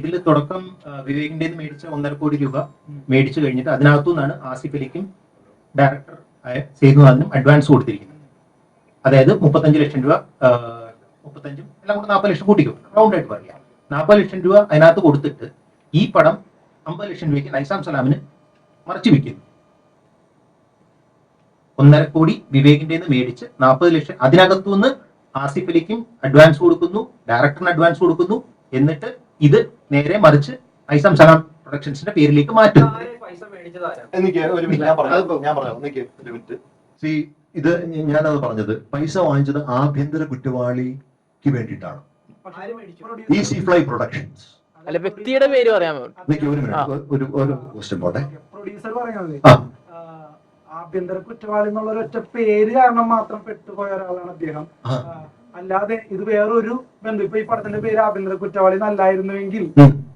ഇതിൽ തുടക്കം വിവേകിന്റെ മേടിച്ച ഒന്നര കോടി രൂപ മേടിച്ചു കഴിഞ്ഞിട്ട് അതിനകത്തു നിന്നാണ് ആസിഫ് അലിക്കും ഡയറക്ടർ ആയ സേതുനാഥിനും അഡ്വാൻസ് കൊടുത്തിരിക്കുന്നത്. അതായത് മുപ്പത്തഞ്ച് ലക്ഷം രൂപ മുപ്പത്തഞ്ചും എല്ലാം കൂടെ നാൽപ്പത് ലക്ഷം കൂട്ടിക്കും. റൗണ്ട് ആയിട്ട് പറയാം. നാൽപ്പത് ലക്ഷം രൂപ അതിനകത്ത് കൊടുത്തിട്ട് ഈ പടം അമ്പത് ലക്ഷം രൂപയ്ക്ക് നൈസാം സലാമിന് മറച്ചു വിൽക്കുന്നു ഒന്നര കോടി വിവേകിന്റെ മേടിച്ച് നാൽപ്പത് ലക്ഷം അതിനകത്തുനിന്ന് ആസിഫ് അലിക്കും അഡ്വാൻസ് കൊടുക്കുന്നു ഡയറക്ടറിന് അഡ്വാൻസ് കൊടുക്കുന്നു എന്നിട്ട് ഇത് നേരെ മറിച്ച് ഐസം സലാം പ്രൊഡക്ഷൻസിന്റെ പേരിലേക്ക് മാറ്റും. പൈസ മേടിച്ചതാരാ എനിക്ക് ഒരു മിനിറ്റ് ഞാൻ പറയാം ഞാൻ പറയാം എനിക്ക് ഒരു മിനിറ്റ്. സി ഇത് ഞാനത് പറഞ്ഞത് പൈസ വാങ്ങിച്ചത് ആഭ്യന്തര കുറ്റവാളിക്ക് വേണ്ടിയിട്ടാണ്. ഈ സി ഈസി ഫ്ലൈ പ്രൊഡക്ഷൻസ് അല്ല വ്യക്തിയുടെ പേര് പറയാമോ എനിക്ക് ഒരു മിനിറ്റ് ഒരു ഒരു ക്വസ്റ്റ്യൻ പോട്ടെ. പ്രൊഡ്യൂസർ പറയുന്നത് ആഭ്യന്തര കുറ്റവാളി എന്നുള്ള ഒരൊറ്റ പേര് കാരണം മാത്രം പെട്ടുപോയ ഒരാളാണ് അദ്ദേഹം. അല്ലാതെ ഇത് വേറൊരു ബന്ധം. ഇപ്പൊ ഈ പടത്തിന്റെ പേര് ആഭ്യന്തര കുറ്റവാളി നല്ലായിരുന്നുവെങ്കിൽ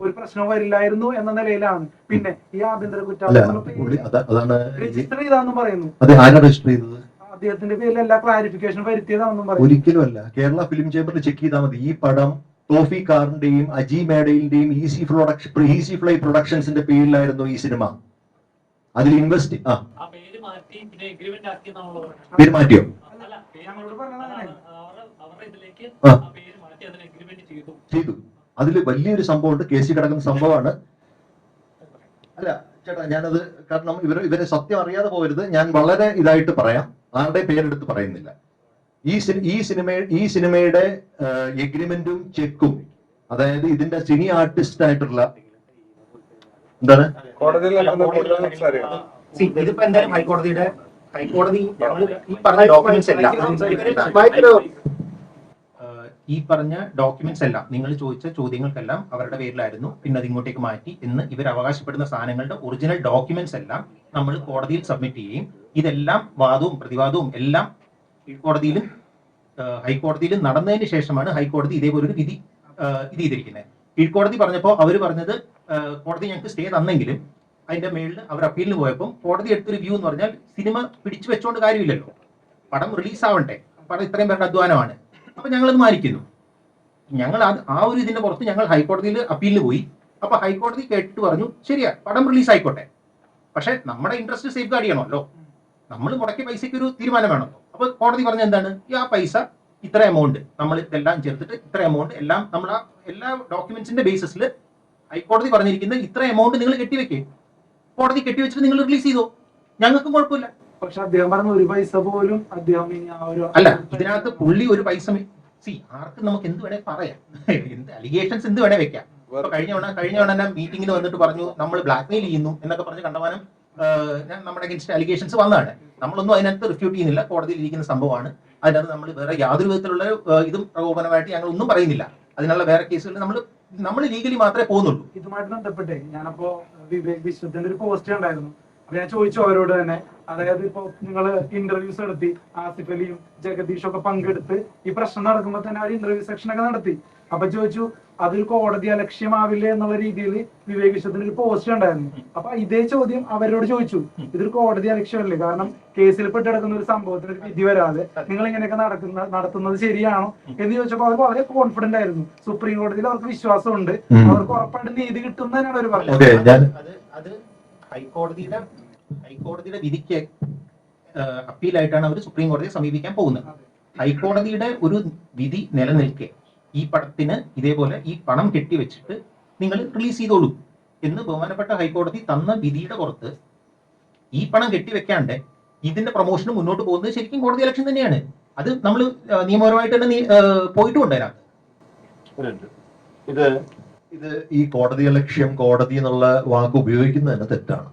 ഒരു പ്രശ്നം വരില്ലായിരുന്നു എന്ന നിലയിലാണ്. പിന്നെ ഈ ആഭ്യന്തര കുറ്റവാളി എന്നുള്ള പേര് അതാണ് ഈ- രജിസ്റ്റർ ചെയ്താന്നും പറയുന്നു. അദ്ദേഹത്തിന്റെ പേരിൽ എല്ലാ ക്ലാരിഫിക്കേഷൻ വരുത്തിയതാണെന്നും പറയുന്നു. ഒരിക്കലും അല്ല കേരള ഫിലിം ചേംബറിൽ ചെക്ക് ചെയ്താൽ മതി. ഈ പടം ടോഫി കാറിന്റെയും അജി മേഡയിന്റെയും ഈസി പ്രൊഡക്ഷൻ ഈസി ഫ്ലൈ പ്രൊഡക്ഷൻസിന്റെ പേരിലായിരുന്നു ഈ സിനിമ അതിൽ ഇൻവെസ്റ്റ് ആ. ആ പേര് മാറ്റി പിന്നെ എഗ്രിമെന്റ് ആക്കി എന്നുള്ളത് പേര് മാറ്റിയോ? ചെയ്തു. അതിൽ വലിയൊരു സംഭവമുണ്ട്. കേസിൽ കിടക്കുന്ന സംഭവമാണ്. അല്ല ചേട്ടാ ഞാനത് കാരണം ഇവർ ഇവരെ സത്യം അറിയാതെ പോകരുത്. ഞാൻ വളരെ ഇതായിട്ട് പറയാം. ആരുടെ പേരെടുത്ത് പറയുന്നില്ല. ഈ സിനി ഈ സിനിമ ഈ സിനിമയുടെ എഗ്രിമെന്റും ചെക്കും അതായത് ഇതിന്റെ സിനി ആർട്ടിസ്റ്റ് ആയിട്ടുള്ള എന്താണ്? ഇതിപ്പോ എന്തായാലും ഹൈക്കോടതിയുടെ ഹൈക്കോടതി ഞങ്ങൾ ഈ പറഞ്ഞ ഡോക്യുമെന്റ്സ് എല്ലാം ഈ പറഞ്ഞ ഡോക്യുമെന്റ്സ് എല്ലാം നിങ്ങൾ ചോദിച്ച ചോദ്യങ്ങൾക്കെല്ലാം അവരുടെ പേരിലായിരുന്നു. പിന്നെ അത് ഇങ്ങോട്ടേക്ക് മാറ്റി എന്ന് ഇവർ അവകാശപ്പെടുന്ന സാധനങ്ങളുടെ ഒറിജിനൽ ഡോക്യുമെന്റ്സ് എല്ലാം നമ്മൾ കോടതിയിൽ സബ്മിറ്റ് ചെയ്യുകയും ഇതെല്ലാം വാദവും പ്രതിവാദവും എല്ലാം കീഴ്ക്കോടതിയിലും ആഹ് ഹൈക്കോടതിയിലും നടന്നതിന് ശേഷമാണ് ഹൈക്കോടതി ഇതേപോലെ ഒരു വിധി ഇത് ചെയ്തിരിക്കുന്നത്. കീഴ്ക്കോടതി പറഞ്ഞപ്പോൾ അവർ പറഞ്ഞത് കോടതി ഞങ്ങൾക്ക് സ്റ്റേ തന്നെങ്കിലും അതിന്റെ മേളിൽ അവർ അപ്പീലിന് പോയപ്പോൾ കോടതി എടുത്തൊരു വ്യൂ എന്ന് പറഞ്ഞാൽ സിനിമ പിടിച്ചു വെച്ചോണ്ട് കാര്യമില്ലല്ലോ. പടം റിലീസ് ആവട്ടെ പടം ഇത്രയും പേരുടെ അധ്വാനമാണ്. അപ്പൊ ഞങ്ങളത് മാനിക്കുന്നു. ഞങ്ങൾ ആ ഒരു ഇതിന്റെ പുറത്ത് ഞങ്ങൾ ഹൈക്കോടതിയിൽ അപ്പീലിന് പോയി. അപ്പൊ ഹൈക്കോടതി കേട്ടിട്ട് പറഞ്ഞു ശരിയാ പടം റിലീസ് ആയിക്കോട്ടെ പക്ഷെ നമ്മുടെ ഇൻട്രസ്റ്റ് സേഫ് ഗാർഡ് ചെയ്യണമല്ലോ. നമ്മൾ മുടക്കിയ പൈസയ്ക്ക് ഒരു തീരുമാനം വേണമല്ലോ. അപ്പൊ കോടതി പറഞ്ഞ എന്താണ്? ഈ ആ പൈസ ഇത്ര എമൗണ്ട് നമ്മൾ ഇതെല്ലാം ചേർത്തിട്ട് ഇത്ര എമൗണ്ട് എല്ലാം നമ്മൾ ആ എല്ലാ ഡോക്യുമെന്റ്സിന്റെ ബേസിസിൽ ഹൈക്കോടതി പറഞ്ഞിരിക്കുന്ന ഇത്ര എമൗണ്ട് നിങ്ങൾ കെട്ടിവെക്കേ. കോടതി കെട്ടിവെച്ചിട്ട് നിങ്ങൾ റിലീസ് ചെയ്തോ? ഞങ്ങൾക്കും കുഴപ്പമില്ല. പക്ഷെ അദ്ദേഹം പറഞ്ഞ ഒരു പൈസ പോലും അദ്ദേഹം ഇനി ആ ഒരു അല്ല ഇതിനകത്ത് പുള്ളി ഒരു പൈസ സി ആർക്ക് നമുക്ക് എന്ത് വേണേ പറയാം. എന്ത് അലിഗേഷൻസ് എന്ത് വേണേ വെക്കാം. ഇപ്പൊ കഴിഞ്ഞ തവണ കഴിഞ്ഞ തവണ തന്നെ മീറ്റിംഗിന് വന്നിട്ട് പറഞ്ഞു നമ്മൾ ബ്ലാക്ക് മെയിൽ ചെയ്യുന്നു എന്നൊക്കെ പറഞ്ഞ് കണ്ടമാനം ഞാൻ നമ്മുടെ അഗൻസ്റ്റ് അലിഗേഷൻസ് വന്നതാണ്. നമ്മളൊന്നും അതിനകത്ത് റിഫ്യൂട്ട് ചെയ്യുന്നില്ല. കോടതിയിൽ ഇരിക്കുന്ന സംഭവമാണ്. അതിനകത്ത് നമ്മൾ വേറെ യാതൊരു വിധത്തിലുള്ള ഇതും പ്രകോപനമായിട്ട് ഞങ്ങൾ ഒന്നും പറയുന്നില്ല. അതിനുള്ള വേറെ കേസുകൾ നമ്മൾ നമ്മൾ ലീഗലി മാത്രമേ പോകുന്നുള്ളൂ. ഇതുമായിട്ട് ബന്ധപ്പെട്ടേ ഞാനപ്പോ വിവേക് വിശ്വത്തിന്റെ ഒരു പോസ്റ്റ് ഉണ്ടായിരുന്നു അപ്പൊ ഞാൻ ചോദിച്ചു അവരോട് തന്നെ. അതായത് ഇപ്പൊ നിങ്ങൾ ഇന്റർവ്യൂസ് നടത്തി ആസിഫ് അലിയും ജഗദീഷും ഒക്കെ പങ്കെടുത്ത് ഈ പ്രശ്നം നടക്കുമ്പോൾ തന്നെ അവർ ഇന്റർവ്യൂ സെക്ഷൻ ഒക്കെ നടത്തി. അപ്പൊ ചോദിച്ചു അതിൽ കോടതി അലക്ഷ്യമാവില്ലേ? എന്നുള്ള രീതിയിൽ വിവേക് വിശ്വത്തിന് ഒരു പോസ്റ്റ് ഉണ്ടായിരുന്നു. അപ്പൊ ഇതേ ചോദ്യം അവരോട് ചോദിച്ചു. ഇതൊരു കോടതി അലക്ഷ്യമല്ലേ? കാരണം കേസിൽ പെട്ട് കിടക്കുന്ന ഒരു സംഭവത്തിന് ഒരു വിധി വരാതെ നിങ്ങൾ ഇങ്ങനെയൊക്കെ നടക്കുന്ന നടത്തുന്നത് ശരിയാണോ? എന്ന് ചോദിച്ചപ്പോൾ അവർ വളരെ കോൺഫിഡന്റ് ആയിരുന്നു. സുപ്രീം കോടതിയിൽ അവർക്ക് വിശ്വാസമുണ്ട്. ഉണ്ട് അവർക്ക് ഉറപ്പായിട്ട് നീതി കിട്ടും തന്നെയാണ് അവർ പറഞ്ഞത്. ഹൈക്കോടതിയുടെ ഹൈക്കോടതിയുടെ വിധിക്ക് അപ്പീലായിട്ടാണ് അവർ സുപ്രീം കോടതിയെ സമീപിക്കാൻ പോകുന്നത്. ഹൈക്കോടതിയുടെ ഒരു വിധി നിലനിൽക്കെ ഈ പടത്തിന് ഇതേപോലെ ഈ പണം കെട്ടിവെച്ചിട്ട് നിങ്ങൾ റിലീസ് ചെയ്തോളൂ എന്ന് ബഹുമാനപ്പെട്ട ഹൈക്കോടതി തന്ന വിധിയുടെ പുറത്ത് ഈ പണം കെട്ടിവെക്കാണ്ട് ഇതിന്റെ പ്രൊമോഷന് മുന്നോട്ട് പോകുന്നത് ശരിക്കും കോടതി ഇലക്ഷൻ തന്നെയാണ്. അത് നമ്മൾ നിയമപരമായിട്ട് തന്നെ പോയിട്ടും മിനിറ്റ്. ഇത് ഇത് ഈ കോടതി ലക്ഷ്യം കോടതി എന്നുള്ള വാക്ക് ഉപയോഗിക്കുന്നത് തന്നെ തെറ്റാണ്.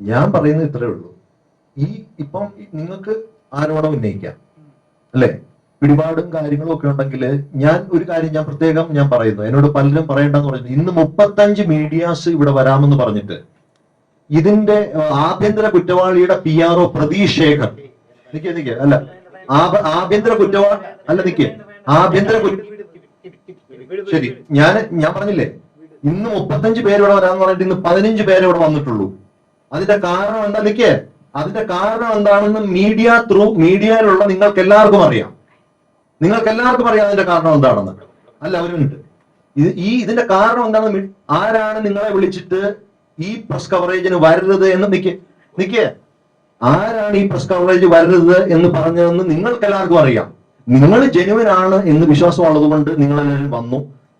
ഞാൻ പറയുന്നത് ഇത്രേ ഉള്ളൂ. ഈ ഇപ്പം നിങ്ങൾക്ക് ആരോപണം ഉന്നയിക്കാം. അല്ലെ? പിടിപാടും കാര്യങ്ങളും ഒക്കെ ഉണ്ടെങ്കിൽ ഞാൻ ഒരു കാര്യം ഞാൻ പ്രത്യേകം ഞാൻ പറയുന്നു. എന്നോട് പലരും പറയണ്ടെന്ന് പറയുന്നു. ഇന്ന് മുപ്പത്തഞ്ച് മീഡിയാസ് ഇവിടെ വരാമെന്ന് പറഞ്ഞിട്ട് ഇതിന്റെ ആഭ്യന്തര കുറ്റവാളിയുടെ P R O Pratheesh Shekhar നിക്കേ നിക്ക്. അല്ല ആഭ്യന്തര കുറ്റവാളി അല്ല നിക്കേ. ആഭ്യന്തര കുറ്റ ശരി ഞാൻ ഞാൻ പറഞ്ഞില്ലേ? ഇന്ന് മുപ്പത്തഞ്ച് പേര് ഇവിടെ വരാന്ന് പറഞ്ഞിട്ട് ഇന്ന് പതിനഞ്ച് പേര് ഇവിടെ വന്നിട്ടുള്ളൂ. അതിന്റെ കാരണം എന്താ അതിന്റെ കാരണം എന്താണെന്ന് മീഡിയ ത്രൂ മീഡിയയിലുള്ള നിങ്ങൾക്ക് എല്ലാവർക്കും അറിയാം. നിങ്ങൾക്ക് എല്ലാവർക്കും അറിയാം അതിന്റെ കാരണം എന്താണെന്ന്. അല്ല ഒരു മിനിറ്റ്. ഇത് ഈ ഇതിന്റെ കാരണം എന്താണ് ആരാണ് നിങ്ങളെ വിളിച്ചിട്ട് ഈ പ്രസ് കവറേജിന് വരരുത് എന്ന് നിക്ക് നിക്ക് ആരാണ് ഈ പ്രസ് കവറേജ് വരരുത് എന്ന് പറഞ്ഞതെന്ന് നിങ്ങൾക്ക് എല്ലാവർക്കും അറിയാം. നിങ്ങൾ ജെനുവിൻ ആണ് എന്ന് വിശ്വാസമുള്ളത് കൊണ്ട് നിങ്ങൾ എല്ലാവരും വന്നു.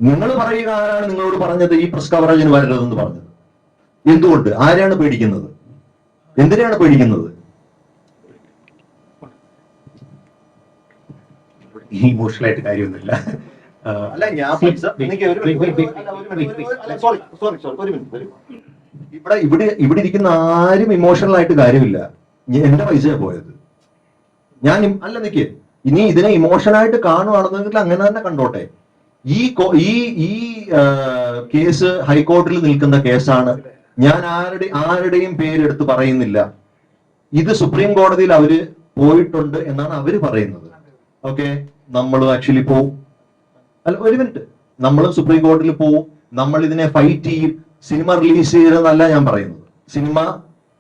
നിങ്ങൾ പറയുക ആരാണ് നിങ്ങളോട് പറഞ്ഞത്? ഈ പ്രസ് കവറേജിന് വരരുതെന്ന് പറഞ്ഞത് എന്തുകൊണ്ട്? ആരാണ് പേടിക്കുന്നത്? എന്തിനാണ് പേടിക്കുന്നത്? ഇമോഷണൽ ആയിട്ട് കാര്യമൊന്നുമില്ല. അല്ല ഞാൻ ഒരു മിനിറ്റ്, മിനിറ്റ്, ഒരു മിനിറ്റ്. ഇവിടെ ഇവിടെ ഇവിടെ ഇരിക്കുന്ന ആരും ഇമോഷണൽ ആയിട്ട് കാര്യമില്ല എന്റെ പൈസയാണ് പോയത്. ഞാൻ അല്ല നിക്ക്. ഇനി ഇതിനെ ഇമോഷണലായിട്ട് കാണുവാണെന്നെങ്കിൽ അങ്ങനെ തന്നെ കണ്ടോട്ടെ. ഈ ഈ ഈ കേസ് ഹൈക്കോടതിയിൽ നിൽക്കുന്ന കേസാണ്. ഞാൻ ആരുടെ ആരുടെയും പേരെടുത്ത് പറയുന്നില്ല. ഇത് സുപ്രീം കോടതിയിൽ അവർ പോയിട്ടുണ്ട് എന്നാണ് അവർ പറയുന്നത്. ഓക്കെ നമ്മൾ ആക്ച്വലി പോവും. അല്ല ഒരു മിനിറ്റ് നമ്മൾ സുപ്രീം കോടതിയിൽ പോവും. നമ്മൾ ഇതിനെ ഫൈറ്റ് ചെയ്യും. സിനിമ റിലീസ് ചെയ്യരുതെന്നല്ല ഞാൻ പറയുന്നത്. സിനിമ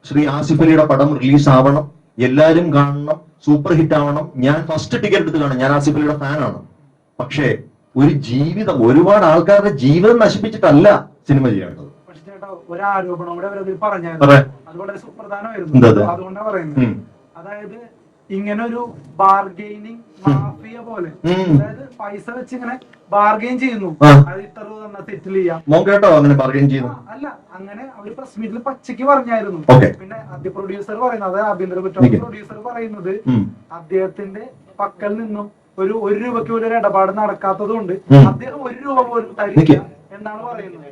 ശ്രീ ആസിഫ് അലിയുടെ പടം റിലീസ് ആവണം. എല്ലാരും കാണണം സൂപ്പർ ഹിറ്റ് ആവണം. ഞാൻ ഫസ്റ്റ് ടിക്കറ്റ് എടുത്ത് കാണും. ഞാൻ ആസിഫ് അലിയുടെ ഫാനാണ് പക്ഷേ ഒരു ജീവിതം ഒരുപാട് ആൾക്കാരുടെ ജീവിതം നശിപ്പിച്ചിട്ടല്ല സിനിമ ചെയ്യേണ്ടത്. ഒരു ആരോപണം അത്. വളരെ സുപ്രധാനമായിരുന്നു. അതുകൊണ്ടാണ് പറയുന്നത്. അതായത് ഇങ്ങനെ ഒരു ബാർഗെയിനിങ് മാഫിയ പോലെ അതായത് പൈസ വെച്ച് ഇങ്ങനെ ബാർഗെയിൻ ചെയ്യുന്നു. അത് ഇത്ര രൂപ തന്നെ സെറ്റിൽ ചെയ്യാം കേട്ടോ അങ്ങനെ ചെയ്യുന്നു അല്ല അങ്ങനെ അവർ പ്രസ് മീറ്റിൽ പച്ചയ്ക്ക് പറഞ്ഞായിരുന്നു. പിന്നെ ആദ്യ പ്രൊഡ്യൂസർ പറയുന്നത് അതായത് ആഭ്യന്തര നിക്ക്. പ്രൊഡ്യൂസർ പറയുന്നത്. അദ്ദേഹത്തിന്റെ പക്കൽ നിന്നും ഒരു ഒരു രൂപയ്ക്ക് പോലും ഒരു ഇടപാട് നടക്കാത്തത് കൊണ്ട്. അദ്ദേഹം ഒരു രൂപ പോലും. തരില്ല എന്നാണ് പറയുന്നത്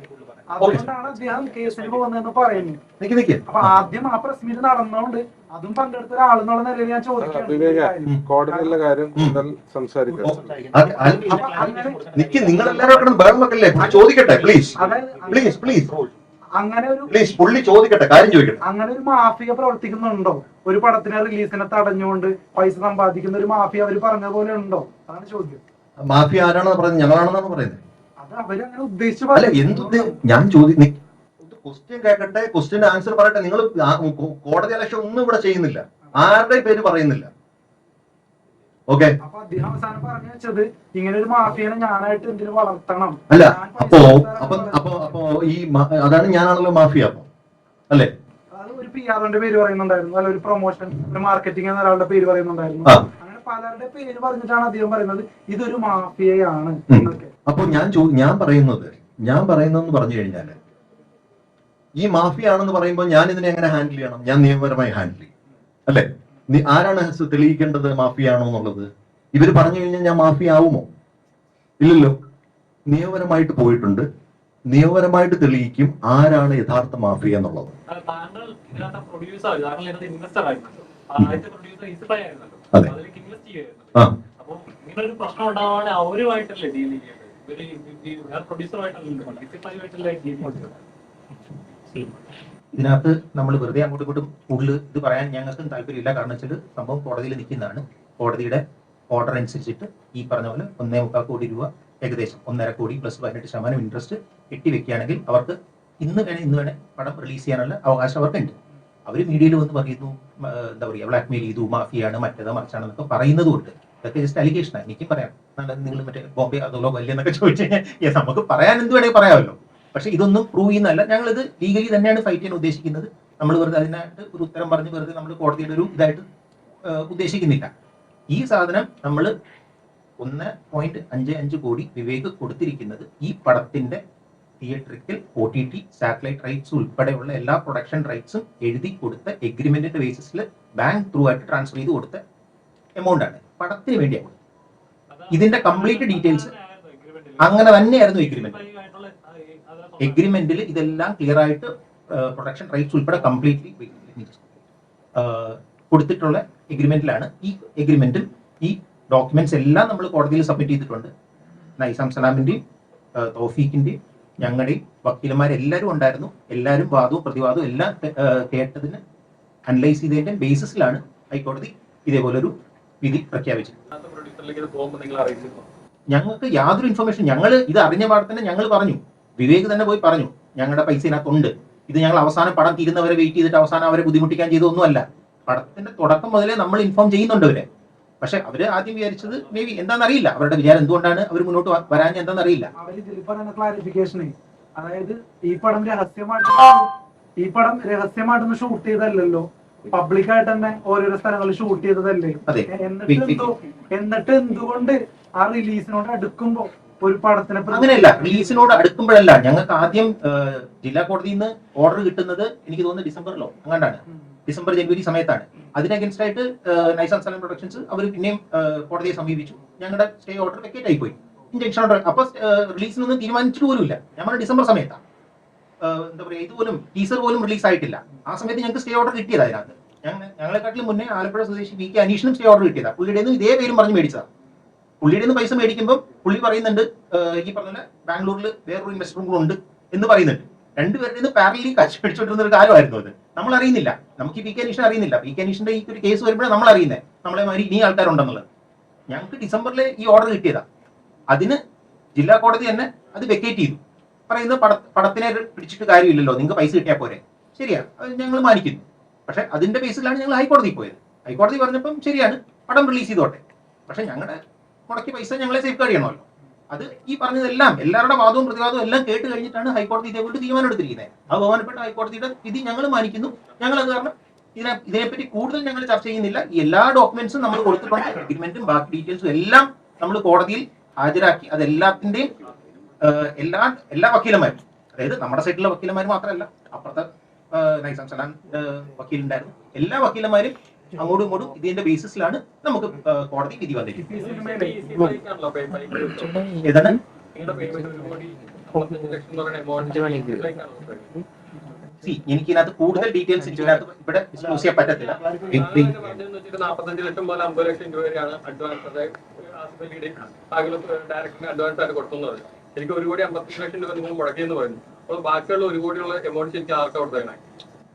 അതുകൊണ്ടാണ് അദ്ദേഹം കേസ് പോകുന്നതെന്ന് പറയുന്നത്. നിക്ക് നിക്ക്. അപ്പൊ ആദ്യം ആ പ്രസ് മീറ്റ് നടന്നോണ്ട് അതും പങ്കെടുത്ത ഒരാളെന്നുള്ള നിലയിൽ ഞാൻ കോടതിയിലെ കാര്യം. സംസാരിക്കാം നിങ്ങൾ എല്ലാവരും ചോദിക്കട്ടെ പ്ലീസ് പ്ലീസ് പ്ലീസ് അങ്ങനെ ഒരു പ്ലീസ് പുള്ളി ചോദിക്കട്ടെ കാര്യം ചോദിക്കട്ടെ. അങ്ങനെ ഒരു മാഫിയ പ്രവർത്തിക്കുന്നുണ്ടോ? ഒരു പടത്തിനെ റിലീസിനെ തടഞ്ഞുകൊണ്ട് പൈസ സമ്പാദിക്കുന്ന ഒരു മാഫിയ അവർ പറഞ്ഞ പോലെ ഉണ്ടോ? അതാണ് ചോദ്യം. മാഫിയ ആരാണെന്ന് പറയുന്നത്? ഞങ്ങളാണെന്നാണ് പറയുന്നത്? അല്ല. എന്ത് ഞാൻ ചോദി ക്വസ്റ്റ്യൻ കേൾക്കട്ടെ ക്വസ്റ്റ്യൻ ആൻസർ പറയട്ടെ. നിങ്ങൾ കോടതി അലക്ഷൻ ഒന്നും ഇവിടെ ചെയ്യുന്നില്ല. ആരുടെ പേര് പറയുന്നില്ല. ഓക്കെ അപ്പൊ അദ്ദേഹം അവസാനം പറഞ്ഞു വെച്ചത് ഇങ്ങനെ ഒരു മാഫിയനെ ഞാനായിട്ട് എന്തിനു വളർത്തണം? അല്ല അപ്പോ അപ്പൊ അപ്പൊ അപ്പൊ ഈ അതാണ് ഞാനാണല്ലോ മാഫിയ അപ്പൊ. അല്ലേ? ഒരു പി ആറിന്റെ പേര് പറയുന്നുണ്ടായിരുന്നു. അല്ല ഒരു പ്രൊമോഷൻ ഒരു മാർക്കറ്റിംഗ് എന്ന ഒരാളുടെ പേര് പറയുന്നുണ്ടായിരുന്നു. പലരുടെ പേര് പറഞ്ഞിട്ടാണ് അദ്ദേഹം പറയുന്നത്. ഇതൊരു മാഫിയയാണ്. അപ്പൊ ഞാൻ ഞാൻ പറയുന്നത് ഞാൻ പറയുന്നതെന്ന് പറഞ്ഞു കഴിഞ്ഞാൽ ഈ മാഫിയ ആണെന്ന് പറയുമ്പോൾ ഞാൻ ഇതിനെ എങ്ങനെ ഹാൻഡിൽ ചെയ്യണം? ഞാൻ നിയമപരമായി ഹാൻഡിൽ ചെയ്യും. അല്ലെ? നീ ആരാണ് തെളിയിക്കേണ്ടത് മാഫിയ ആണോ എന്നുള്ളത്? ഇവർ പറഞ്ഞു കഴിഞ്ഞാൽ ഞാൻ മാഫിയ ആവുമോ ഇല്ലല്ലോ. നിയമപരമായിട്ട് പോയിട്ടുണ്ട്. നിയമപരമായിട്ട് തെളിയിക്കും ആരാണ് യഥാർത്ഥ മാഫിയ എന്നുള്ളത്. അതെ. ഇതിനകത്ത് നമ്മൾ വെറുതെ അങ്ങോട്ടും ഇങ്ങോട്ടും കൂടുതൽ ഇത് പറയാൻ ഞങ്ങൾക്കും താല്പര്യമില്ല. കാരണം വെച്ചാൽ സംഭവം കോടതിയിൽ നിൽക്കുന്നതാണ്. കോടതിയുടെ ഓർഡർ അനുസരിച്ചിട്ട് ഈ പറഞ്ഞ പോലെ ഒന്നേ മുക്കാൽ കോടി രൂപ ഏകദേശം ഒന്നര കോടി പ്ലസ് പതിനെട്ട് ശതമാനം ഇൻട്രസ്റ്റ് കെട്ടിവെക്കുകയാണെങ്കിൽ അവർക്ക് ഇന്ന് വേണേ ഇന്ന് വേണേ പണം റിലീസ് ചെയ്യാനുള്ള അവകാശം അവർക്കുണ്ട്. അവർ മീഡിയയിൽ വന്ന് പറയുന്നു എന്താ പറയുക ബ്ലാക്ക്മെയിൽ ചെയ്തു മാഫിയാണ് മറ്റേത് മറിച്ചാണെന്നൊക്കെ പറയുന്നതുകൊണ്ട് ഇതൊക്കെ ജസ്റ്റ് അലിഗേഷനാണ് എനിക്ക് പറയാം. നിങ്ങൾ മറ്റേ ബോംബെ അതോലോ വലിയ എന്നൊക്കെ ചോദിച്ചു കഴിഞ്ഞാൽ നമുക്ക് പറയാൻ എന്ത് വേണമെങ്കിൽ പറയാമല്ലോ. പക്ഷെ ഇതൊന്നും പ്രൂവ് ചെയ്യുന്നതല്ല. ഞങ്ങൾ ഇത് ലീഗലി തന്നെയാണ് ഫൈറ്റ് ചെയ്യാൻ ഉദ്ദേശിക്കുന്നത്. നമ്മൾ വെറുതെ അതിനായിട്ട് ഒരു ഉത്തരം പറഞ്ഞ് വെറുതെ നമ്മൾ കോടതിയുടെ ഒരു ഇതായിട്ട് ഉദ്ദേശിക്കുന്നില്ല. ഈ സാധനം നമ്മൾ ഒന്ന് പോയിന്റ് അഞ്ച് അഞ്ച് കോടി വിവേക് കൊടുത്തിരിക്കുന്നത് ഈ പടത്തിന്റെ theatrical O T T satellite rights ഉൾപ്പെടെയുള്ള എല്ലാ പ്രൊഡക്ഷൻ റൈറ്റ്സും എഴുതി കൊടുത്ത എഗ്രിമെന്റിന്റെ ബേസിസിൽ ബാങ്ക് ത്രൂ ആയിട്ട് ട്രാൻസ്ഫർ ചെയ്ത് കൊടുത്ത എമൗണ്ട് ആണ്. പടത്തിന് വേണ്ടിയാണ് ഇതിന്റെ കംപ്ലീറ്റ് ഡീറ്റെയിൽസ് അങ്ങനെ തന്നെയായിരുന്നു എഗ്രിമെന്റ് എഗ്രിമെന്റിൽ ഇതെല്ലാം ക്ലിയർ ആയിട്ട് പ്രൊഡക്ഷൻ റൈറ്റ്സ് ഉൾപ്പെടെ കംപ്ലീറ്റ്ലി കൊടുത്തിട്ടുള്ള എഗ്രിമെന്റിലാണ് ഈ എഗ്രിമെന്റിൽ ഈ ഡോക്യുമെന്റ്സ് എല്ലാം നമ്മൾ കോടതിയിൽ സബ്മിറ്റ് ചെയ്തിട്ടുണ്ട്. നൈസാം സലാമിന്റെയും തോഫീഖിന്റെയും ഞങ്ങളുടെയും വക്കീലന്മാരെല്ലാവരും ഉണ്ടായിരുന്നു. എല്ലാവരും വാദവും പ്രതിവാദവും എല്ലാം കേട്ടതിന് അനലൈസ് ചെയ്തതിന്റെ ബേസിസിലാണ് ഹൈക്കോടതി ഇതേപോലൊരു വിധി പ്രഖ്യാപിച്ചത്. ഞങ്ങൾക്ക് യാതൊരു ഇൻഫർമേഷൻ ഞങ്ങൾ ഇത് അറിഞ്ഞ പാടെ തന്നെ ഞങ്ങൾ പറഞ്ഞു. വിവേക് തന്നെ പോയി പറഞ്ഞു ഞങ്ങളുടെ പൈസ ഇതിനകത്തുണ്ട്. ഇത് ഞങ്ങൾ അവസാനം പടം തീരുന്നവരെ വെയിറ്റ് ചെയ്തിട്ട് അവസാനം അവരെ ബുദ്ധിമുട്ടിക്കാൻ ചെയ്തൊന്നുമല്ല പടത്തിന്റെ തുടക്കം മുതലേ നമ്മൾ ഇൻഫോം ചെയ്യുന്നുണ്ട് അവരെ. പക്ഷെ അവർ ആദ്യം വിചാരിച്ചത് മേ ബി എന്താണെന്ന് അറിയില്ല അവരുടെ വിചാരം എന്തുകൊണ്ടാണ് അവർ മുന്നോട്ട് വരാഞ്ഞ വരാൻ എന്താണെന്ന് അറിയില്ല അവർ ഇതിൽ അതായത് ഈ പടം രഹസ്യമായിട്ട് ഈ പടം രഹസ്യമായിട്ടൊന്ന് ഷൂട്ട് ചെയ്തല്ലല്ലോ. പബ്ലിക്കായിട്ട് തന്നെ ഓരോരോ സ്ഥലങ്ങളിൽ ഷൂട്ട് ചെയ്തതല്ലേ. എന്നിട്ട് എന്തോ എന്നിട്ട് എന്തുകൊണ്ട് ആ റിലീസിനോട് അടുക്കുമ്പോ ഒരു പടത്തിനെ അങ്ങനെയല്ല. റിലീസിനോട് അടുക്കുമ്പോഴല്ല. ഞങ്ങൾക്ക് ആദ്യം ജില്ലാ കോടതിയിൽ നിന്ന് ഓർഡർ കിട്ടുന്നത് എനിക്ക് തോന്നുന്നു ഡിസംബറിലോ അങ്ങാണ്ടാണ്. ഡിസംബർ ജനുവരി സമയത്താണ്. അതിന് അഗൻസ്റ്റ് ആയിട്ട് നൈസാം സലം പ്രൊഡക്ഷൻസ് അവർ പിന്നെയും കോടതിയെ സമീപിച്ചു. ഞങ്ങളുടെ സ്റ്റേ ഓർഡർ വെക്കേറ്റ് ആയി പോയി ഇഞ്ചക്ഷൻ ഓർഡർ അപ്പൊ റിലീസിനൊന്നും തീരുമാനിച്ചിട്ട് ഇല്ല ഞങ്ങളുടെ ഡിസംബർ സമയത്താണ് എന്താ പറയുക ഇതുപോലും ടീസർ പോലും റിലീസ് ആയിട്ടില്ല. ആ സമയത്ത് ഞങ്ങൾക്ക് സ്റ്റേ ഓർഡർ കിട്ടിയത് അതിനകത്ത് ഞങ്ങളെക്കാട്ടിലും മുന്നേ ആലപ്പുഴ സ്വദേശി വി കെ അനീഷിനും സ്റ്റേ ഓർഡർ കിട്ടിയതാ. പുള്ളിയുടെ ഇതേ പേരും പറഞ്ഞ് മേടിച്ചതാണ് പുള്ളിയുടെ പൈസ മേടിക്കുമ്പോൾ പുള്ളി പറയുന്നുണ്ട് ഈ പറഞ്ഞ ബാംഗ്ലൂരിൽ വേറൊരു ഇൻവെസ്റ്ററും കൂടെ ഉണ്ട് എന്ന് പറയുന്നുണ്ട്. രണ്ടുപേരുടെ നിന്ന് പാരലി കാശ് പിടിച്ചോണ്ടിരുന്ന ഒരു കാലമായിരുന്നു അത്. നമ്മൾ അറിയുന്നില്ല നമുക്ക് ഈ പി കെ അനീഷിനെ അറിയുന്നില്ല. പി കെ അനീഷിന്റെ ഈ ഒരു കേസ് വരുമ്പോഴേ നമ്മൾ അറിയുന്നത് നമ്മളെ മാതിരി ഇനി ആൾക്കാരുണ്ടെന്നുള്ളത്. ഞങ്ങൾക്ക് ഡിസംബറിൽ ഈ ഓർഡർ കിട്ടിയതാ. അതിന് ജില്ലാ കോടതി തന്നെ അത് വെക്കേറ്റ് ചെയ്തു. പറയുന്നത് പട പടത്തിനെ പിടിച്ചിട്ട് കാര്യമില്ലല്ലോ. നിങ്ങൾക്ക് പൈസ കിട്ടിയാൽ പോരെ. ശരിയാ. അത് ഞങ്ങൾ മാനിക്കുന്നു. പക്ഷെ അതിന്റെ ബേസിലാണ് ഞങ്ങൾ ഹൈക്കോടതി പോയത്. ഹൈക്കോടതി പറഞ്ഞപ്പം ശരിയാണ്. പടം റിലീസ് ചെയ്തോട്ടെ. പക്ഷെ ഞങ്ങളുടെ മുടക്കിയ പൈസ ഞങ്ങളെ സേഫ് ഗാർഡ് ചെയ്യണമല്ലോ. അത് ഈ പറഞ്ഞതെല്ലാം എല്ലാവരുടെ വാദവും പ്രതിവാദവും എല്ലാം കേട്ട് കഴിഞ്ഞിട്ടാണ് ഹൈക്കോടതി ഇതേപോലെ തീരുമാനം എടുത്തിരിക്കുന്നത് ആ ബഹുമാനപ്പെട്ട ഹൈക്കോടതിയുടെ വിധി ഞങ്ങൾ മാനിക്കുന്നു. ഞങ്ങൾ അത് കാരണം ഇതിനെ ഇതിനെപ്പറ്റി കൂടുതൽ ഞങ്ങൾ ചർച്ച ചെയ്യുന്നില്ല. എല്ലാ ഡോക്യുമെന്റ്സും നമ്മൾ കൊടുത്തിട്ടുണ്ട്. അഗ്രിമെന്റും ബാക്കി ഡീറ്റെയിൽസും എല്ലാം നമ്മൾ കോടതിയിൽ ഹാജരാക്കി. അതെല്ലാത്തിന്റെയും എല്ലാ എല്ലാ വക്കീലന്മാരും അതായത് നമ്മുടെ സൈഡിലെ വക്കീലന്മാർ മാത്രമല്ല അപ്പുറത്തെ നൈസാം സലാൻ വക്കീലുണ്ടായിരുന്നു. എല്ലാ വക്കീലന്മാരും അങ്ങോട്ടും ഇങ്ങോട്ടും ഇതിന്റെ ബേസിസിലാണ് നമുക്ക് കോടതി വിധി വന്നിരിക്കുന്നത്. ഏതാണ്? സി കൂടുതൽ ഡീറ്റെയിൽസ് എനിക്കിനകത്ത് ഇവിടെ ഡിസ്ക്ലോസ് ചെയ്യാൻ പറ്റത്തില്ല. നാപ്പത്തഞ്ച് ലക്ഷം അമ്പത് ലക്ഷം രൂപ വരെയാണ് അഡ്വാൻസ് അതായത് ഡയറക്ടറിന് ആയിട്ട് കൊടുക്കുന്നത് എനിക്ക് ഒരു കോടി അമ്പത്തഞ്ച് ലക്ഷം രൂപ നിങ്ങൾ മുടക്കിയെന്ന് പറഞ്ഞു അപ്പോൾ ബാക്കിയുള്ള ഒരു കോടിയുള്ള എമൗണ്ട് എനിക്ക് ആർക്കാ കൊടുത്തേക്കണേ?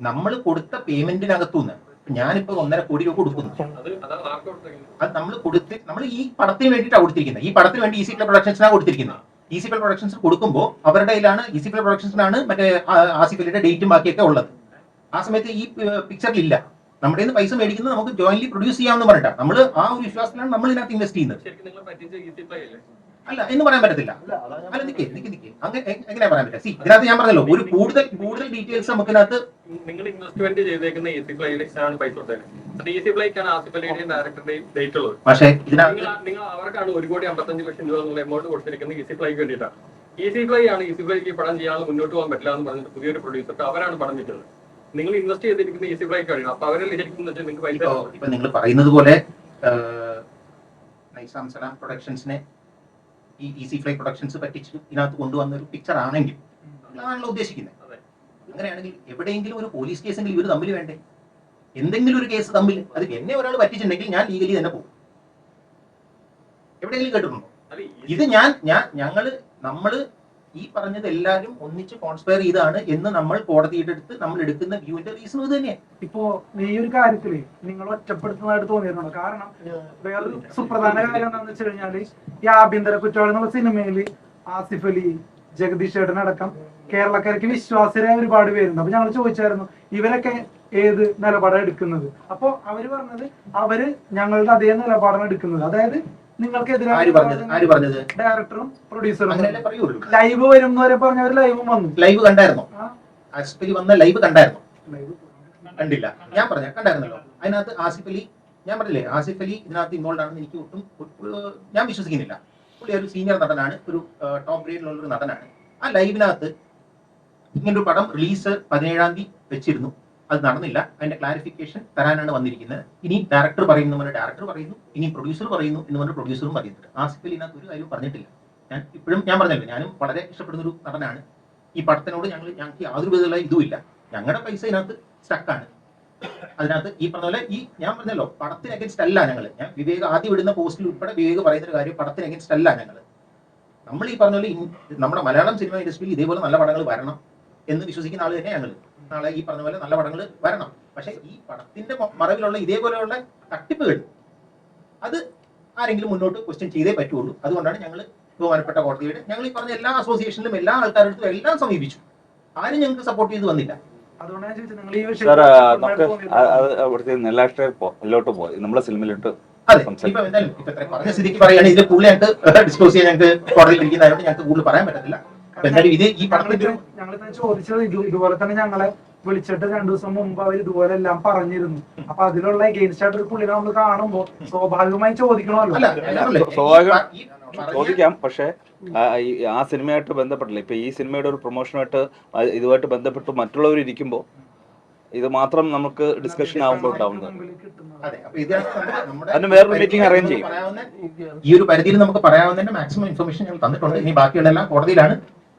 നമ്മൾ കൊടുത്ത പേയ്മെന്റിനകത്തുനിന്ന് ഞാനിപ്പോ ഒന്നര കോടി രൂപ കൊടുക്കുന്നു. അത് നമ്മൾ കൊടുത്ത് നമ്മൾ ഈ പടത്തിന് വേണ്ടിയിട്ടാണ് കൊടുത്തിരിക്കുന്നത്. ഈ പടത്തിന് വേണ്ടി ഈസിക്കൽ പ്ലേ പ്രൊഡക്ഷൻസിനാണ് കൊടുത്തിരിക്കുന്നത്. ഈസിക്കൽ പ്രൊഡക്ഷൻസ് കൊടുക്കുമ്പോൾ അവരുടെ കയ്യിലാണ് ഈസിക്കൽ പ്ലേ പ്രൊഡക്ഷൻസിനാണ് മറ്റേ ആസിഫ് അലിയുടെ ഡേറ്റും ബാക്കിയൊക്കെ ഉള്ളത്. ആ സമയത്ത് ഈ പിക്ചറിൽ ഇല്ല. നമ്മുടെ നിന്ന് പൈസ മേടിക്കുന്നത് നമുക്ക് ജോയിൻലി പ്രൊഡ്യൂസ് ചെയ്യാമെന്ന് പറഞ്ഞിട്ടാണ് നമ്മൾ ആ ഒരു വിശ്വാസത്തിലാണ് നമ്മൾ ഇതിനകത്ത് ഇൻവെസ്റ്റ് ചെയ്യുന്നത്. അല്ലേ എന്ന് പറയാൻ പറ്റത്തില്ല. അല്ല നിക്ക് നിക്ക് നിക്ക്. അങ്ങനെ എങ്ങനെ പറയാൻ പറ്റില്ല സി ഇതിനകത്ത് ഞാൻ പറഞ്ഞല്ലോ ഒരു കൂടുതൽ കൂടുതൽ ഡീറ്റെയിൽസ് നമുക്ക് ഇതിനകത്ത് നിങ്ങൾ ഇൻവെസ്റ്റ്മെന്റ് ചെയ്തേക്കുന്ന ഈസി പ്ലേയിലാണ് പൈസ കൊടുത്തേക്കുന്നത് ഈസി പ്ലേക്കാണ് ആസിഫ് അലിയുടെയും ഡയറക്ടറുടെയും ഡേറ്റ് ഉള്ളത്. പക്ഷേ ഇതിനകത്ത് നിങ്ങൾ നിങ്ങൾ അവർക്കാണ് ഒരു കോടി അമ്പത്തഞ്ച് ലക്ഷം രൂപ എന്നുള്ള എമൗണ്ട് കൊടുത്തിരിക്കുന്നത് ഈസി ഫ്ലൈക്ക് വേണ്ടിയിട്ടാണ്. ഈസി ഫ്ലൈ ആണ് ഈസി ഫ്ലൈക്ക് പടം ചെയ്യാൻ മുന്നോട്ട് പോകാൻ പറ്റില്ല എന്ന് പറഞ്ഞിട്ട് പുതിയൊരു പ്രൊഡ്യൂസർ അവരാണ് പടം വെച്ചത് നിങ്ങൾ ഇൻവെസ്റ്റ് ചെയ്തിരിക്കുന്ന ഈസി ഫ്ലൈക്ക് ആണ് അപ്പൊ അവരല്ലേ ശരിക്കും വെച്ചാൽ നിങ്ങൾക്ക് പൈസ ഇപ്പോ നിങ്ങൾ പറയുന്നത് പോലെ നൈസാം സലാം പ്രൊഡക്ഷൻസിനെ ഈ ഈസി ഫ്ലൈ പ്രൊഡക്ഷൻസ് പറ്റിച്ച് ഇതിനകത്ത് കൊണ്ടുവന്ന ഒരു പിക്ചർ ആണെങ്കിൽ അതാണല്ലോ ഉദ്ദേശിക്കുന്നത്. അങ്ങനെയാണെങ്കിൽ എവിടെയെങ്കിലും ഒരു പോലീസ് കേസെങ്കിലും ഇവർ തമ്മിൽ വേണ്ടേ? എന്തെങ്കിലും ഒരു കേസ് തമ്മിൽ അത് എന്നെ ഒരാൾ പറ്റിച്ചിട്ടുണ്ടെങ്കിൽ ഞാൻ ലീഗലി തന്നെ പോകും. എവിടെയെങ്കിലും കേട്ടിട്ടുണ്ടോ? ഇത് ഞാൻ ഞാൻ ഞങ്ങൾ നമ്മൾ ഈ പറഞ്ഞത് എല്ലാവരും ഒന്നിച്ച് കോൺസ്പയർ ചെയ്താണ് എന്ന് നമ്മൾ കോടതിയുടെ അടുത്ത് നമ്മൾ എടുക്കുന്ന വ്യൂവിന്റെ റീസൺ ഇത് തന്നെയാണ് ഇപ്പോ ഈ ഒരു കാര്യത്തിൽ നിങ്ങൾ ഒറ്റപ്പെടുത്തുന്നതായിട്ട് തോന്നിയിരുന്നു കാരണം വേറൊരു സുപ്രധാന കാര്യം എന്താണെന്ന് വെച്ച് കഴിഞ്ഞാൽ ഈ ആഭ്യന്തര കുറ്റവാളി എന്നുള്ള സിനിമയിൽ ആസിഫ് അലി ജഗദീഷ് ചേട്ടൻ അടക്കം കേരളക്കാർക്ക് വിശ്വാസരായ ഒരുപാട് പേരുണ്ട്. അപ്പൊ ഞങ്ങൾ ചോദിച്ചായിരുന്നു ഇവരൊക്കെ ഏത് നിലപാടാണ് എടുക്കുന്നത്? അപ്പൊ അവർ പറഞ്ഞത് അവർ ഞങ്ങളുടെ അതേ നിലപാടാണ് എടുക്കുന്നത്. അതായത് പറഞ്ഞത്? ഡയറക്ടറും പ്രൊഡ്യൂസറും ലൈവ് വരും വരുന്നവരെ പറഞ്ഞവര് ലൈവും വന്നു. ലൈവ് കണ്ടായിരുന്നു? ആസിഫ് വന്ന ലൈവ് കണ്ടായിരുന്നു? കണ്ടില്ല. ഞാൻ പറഞ്ഞ കണ്ടായിരുന്നല്ലോ. അതിനകത്ത് ആസിഫ് അലി ഞാൻ പറഞ്ഞില്ലേ ആസിഫ് അലി ഇതിനകത്ത് ഇൻവോൾവ് ആണെന്ന് എനിക്ക് ഒട്ടും, ഞാൻ വിശ്വസിക്കുന്നില്ല. പുള്ളി ഒരു സീനിയർ നടനാണ് ഒരു ടോപ്പ് ഗ്രേഡിലുള്ള ഒരു നടനാണ്. ആ ലൈവിനകത്ത് ഇങ്ങനൊരു പടം റിലീസ് പതിനേഴാം തീയതി വെച്ചിരുന്നു. അത് നടന്നില്ല. അതിന്റെ ക്ലാരിഫിക്കേഷൻ തരാനാണ് വന്നിരിക്കുന്നത്. ഇനി ഡയറക്ടർ പറയുന്നു പോലെ ഡയറക്ടർ പറയുന്നു. ഇനി പ്രൊഡ്യൂസർ പറയുന്നു എന്ന് പറഞ്ഞ പ്രൊഡ്യൂസറും പറയുന്നുണ്ട്. ആസിഫ് അലി ഇതിനകത്ത് ഒരു കാര്യം പറഞ്ഞിട്ടില്ല. ഞാൻ ഇപ്പോഴും ഞാൻ പറഞ്ഞല്ലോ ഞാനും വളരെ ഇഷ്ടപ്പെടുന്ന ഒരു നടനാണ്. ഈ പടത്തിനോട് ഞങ്ങൾ ഞങ്ങൾക്ക് യാതൊരു വിധത്തിലുള്ള ഇതുമില്ല. ഞങ്ങളുടെ പൈസ ഇതിനകത്ത് സ്റ്റക്കാണ് അതിനകത്ത് ഈ പറഞ്ഞ പോലെ ഈ ഞാൻ പറഞ്ഞല്ലോ പടത്തിന് അഗൻസ്റ്റ് അല്ല ഞങ്ങൾ ഞാൻ വിവേക് ആദ്യം ഇടുന്ന പോസ്റ്റിൽ ഉൾപ്പെടെ വിവേക് പറയുന്ന ഒരു കാര്യം പടത്തിന് അഗൻസ്റ്റ് അല്ല ഞങ്ങൾ നമ്മൾ ഈ പറഞ്ഞ പോലെ നമ്മുടെ മലയാളം സിനിമ ഇൻഡസ്ട്രിയിൽ ഇതേപോലെ നല്ല പടങ്ങൾ വരണം. എന്ന് വിശ്വസിക്കുന്ന ആൾ തന്നെ ഞങ്ങൾ. നാളെ ഈ പറഞ്ഞ പോലെ നല്ല പടങ്ങൾ വരണം. പക്ഷെ ഈ പടത്തിന്റെ മറവിലുള്ള ഇതേപോലെയുള്ള തട്ടിപ്പുകൾ അത് ആരെങ്കിലും മുന്നോട്ട് ക്വസ്റ്റ്യൻ ചെയ്തേ പറ്റുള്ളൂ. അതുകൊണ്ടാണ് ഞങ്ങൾ ബഹുമാനപ്പെട്ട കോടതിയുടെ ഞങ്ങൾ ഈ പറഞ്ഞ എല്ലാ അസോസിയേഷനിലും എല്ലാ ആൾക്കാരുടെ എല്ലാം സമീപിച്ചു. ആരും ഞങ്ങൾക്ക് സപ്പോർട്ട് ചെയ്ത് വന്നില്ല. അതുകൊണ്ടാണ് ഞാൻ ചോദിച്ചത് നിങ്ങൾ ഈ സാർ നമുക്ക് അത് അവിടുത്തെ നെല്ലാഷ്ട്രയിൽ പോ പോയി. നമ്മളെ സിനിമയിലോട്ട് പറഞ്ഞ സ്ഥിതിക്ക് പറയുകയാണെങ്കിൽ ഇതിൽ കൂടുതലായിട്ട് ഞങ്ങൾക്ക് ഡിസ്കസ് ചെയ്യാൻ ഞങ്ങൾക്ക് കോടതിയിൽ ഇരിക്കുന്നതായതുകൊണ്ട് ഞങ്ങൾക്ക് കൂടുതൽ പറയാൻ പറ്റത്തില്ല. എന്തായാലും ഇത് ഈ പടത്തിന്റെ ഒരു ഞങ്ങൾ ചോദിച്ചത് ഇത് ഇതുപോലെ തന്നെ ഞങ്ങളെ വിളിച്ചിട്ട് രണ്ടു ദിവസം മുമ്പ് അവർ ഇതുപോലെ എല്ലാം പറഞ്ഞിരുന്നു. അപ്പൊ അതിലുള്ള എഗെയിൻസ്റ്റ് ആയിട്ട് ഒരു പുള്ളിനെ നമ്മൾ കാണുമ്പോ സ്വാഭാവികമായി ചോദിക്കണമല്ലോ. ചോദിക്കാം പക്ഷേ ആ, സിനിമയായിട്ട് ബന്ധപ്പെട്ടില്ല. ഇപ്പൊ ഈ സിനിമയുടെ ഒരു പ്രൊമോഷനായിട്ട് ഇതുമായിട്ട് ബന്ധപ്പെട്ട് മറ്റുള്ളവർ ഇരിക്കുമ്പോൾ ഇത് മാത്രം നമുക്ക് ഡിസ്കഷൻ ആവുമ്പോൾ ഉണ്ടാവുന്നത്. അതിന് വേറൊരു meeting അറേഞ്ച് ചെയ്യും. ഈ ഒരു പരിധിയിൽ നമുക്ക് പറയാവുന്നതിന്റെ മാക്സിമം ഇൻഫർമേഷൻ ഞങ്ങൾ തന്നിട്ടുണ്ട്. ഇനി ബാക്കിയുള്ള എല്ലാം കോടതിയിലാണ്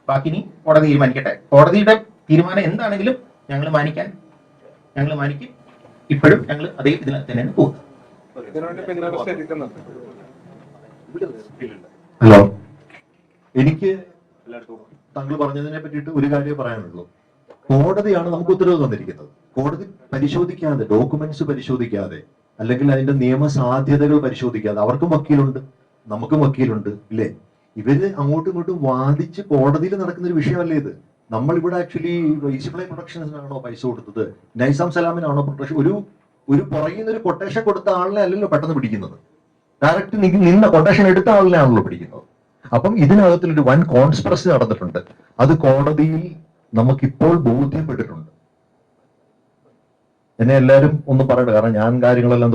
ബാക്കി ഇനി കോടതി തീരുമാനിക്കട്ടെ. കോടതിയുടെ തീരുമാനം എന്താണെങ്കിലും ഞങ്ങൾ മാനിക്കാൻ ഞങ്ങൾ മാനിക്കും. ഇപ്പോഴും ഞങ്ങൾ അതേ ഇതിൽ തന്നെയാണ് പോകുന്നത്. ഹലോ. എനിക്ക് താങ്കൾ പറഞ്ഞതിനെ പറ്റിയിട്ട് ഒരു കാര്യം പറയാനുള്ളൂ. കോടതിയാണ് നമുക്ക് ഉത്തരവ് തന്നിരിക്കുന്നത്. കോടതി പരിശോധിക്കാതെ ഡോക്യുമെന്റ്സ് പരിശോധിക്കാതെ അല്ലെങ്കിൽ അതിന്റെ നിയമസാധ്യതകൾ പരിശോധിക്കാതെ അവർക്കും വക്കീലുണ്ട് നമുക്കും വക്കീലുണ്ട് ഇല്ലേ? ഇവർ അങ്ങോട്ടും ഇങ്ങോട്ടും വാദിച്ച് കോടതിയിൽ നടക്കുന്ന ഒരു വിഷയമല്ലേ ഇത്? നമ്മൾ ഇവിടെ ആക്ച്വലി ഈസിപ്ലൈ പ്രൊഡക്ഷൻസിനാണോ പൈസ കൊടുത്തത്? നൈസാം സലാമിനാണോ പ്രൊട്ടക്ഷൻ? ഒരു ഒരു പുറകിൽ ഒരു കൊട്ടേഷൻ കൊടുത്ത ആളിനെ അല്ലല്ലോ പെട്ടെന്ന് പിടിക്കുന്നത്. ഡയറക്റ്റ് നിന്ന കൊട്ടേഷൻ എടുത്ത ആളിനെ ആണല്ലോ പിടിക്കുന്നത്. അപ്പം ഇതിനകത്തിൽ ഒരു വൻ കോൺസ്പ്രസ് നടന്നിട്ടുണ്ട്. അത് കോടതിയിൽ നമുക്കിപ്പോൾ ബോധ്യപ്പെട്ടിട്ടുണ്ട്. എന്നെ എല്ലാവരും ഒന്ന് പറയട്ടെ കാരണം ഞാൻ കാര്യങ്ങളെല്ലാം